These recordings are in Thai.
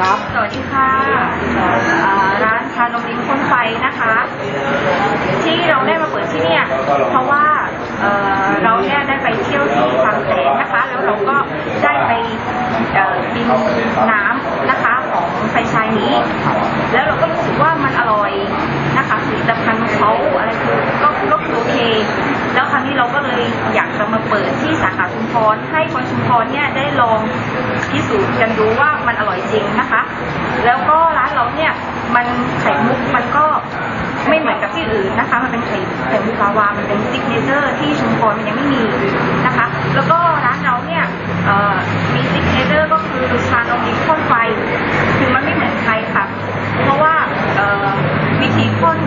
ครับ สวัสดีค่ะอ่าร้านชานมลิ้นพ่นไฟนะคะ ที่เราได้มาเปิดที่เนี่ยเพราะว่าเอ่อเราเนี่ยได้ไปเที่ยวที่บางแสนนะคะ แล้วเราก็ได้ไปเอ่อกินน้ำนะคะของไฟชายนี้ แล้วเราก็รู้สึกว่ามันอร่อยนะคะผลิตภัณฑ์ของเขาอะไรคือก็ก็คือโอเค แล้วครั้งนี้เราก็เลยอยากจะมาเปิดที่สาขาชุมพรให้คนชุมพรเนี่ยได้ลอง พิสูจน์กันดูว่ามันอร่อยจริงนะคะ แล้วก็ร้านเราเนี่ยมันไข่มุกมันก็ไม่เหมือนกับที่อื่นนะคะ มันเป็นไข่ไข่มุกลาวา มันเป็นซิกเนเจอร์ที่ชุมพรมันยังไม่มีนะคะ แล้วก็ร้านเราเนี่ยมีซิกเนเจอร์ก็คือชานมลิ้นพ่นไฟคือมันไม่เหมือนใครค่ะ เพราะว่าวิธีพ่น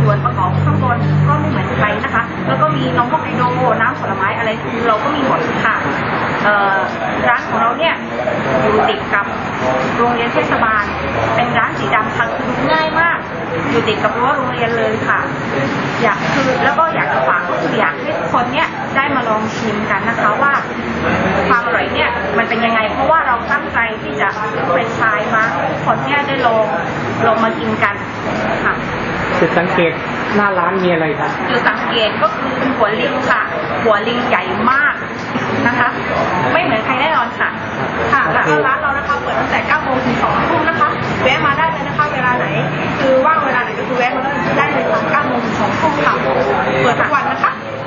ส่วนประกอบข้างบนก็ไม่เหมือนใครนะคะ แล้วก็มีน้องพวกไฮโดน้ำผลไม้อะไรคือเราก็มีหมดค่ะร้านของเราเนี่ยอยู่ติดกับโรง เรียนเทศบาล เป็นร้านสีดำทางคือง่ายมาก อยู่ติดกับรั้วโรงเรียนเลยค่ะ อยากคือแล้วก็อยากจะฝากก็คืออยากให้ทุกคนเนี่ยได้มาลองชิมกันนะคะว่าความอร่อยเนี่ยมันเป็นยังไง เพราะว่าเราตั้งใจที่จะไปชายมาให้ทุกคนเนี่ยได้ลองลองมากินกันค่ะจุดสังเกตหน้าร้านมีอะไรครับจุดสังเกตก็คือหัวลิงค่ะ หัวลิงใหญ่มากนะคะ ไม่เหมือนใครแน่นอนค่ะค่ะ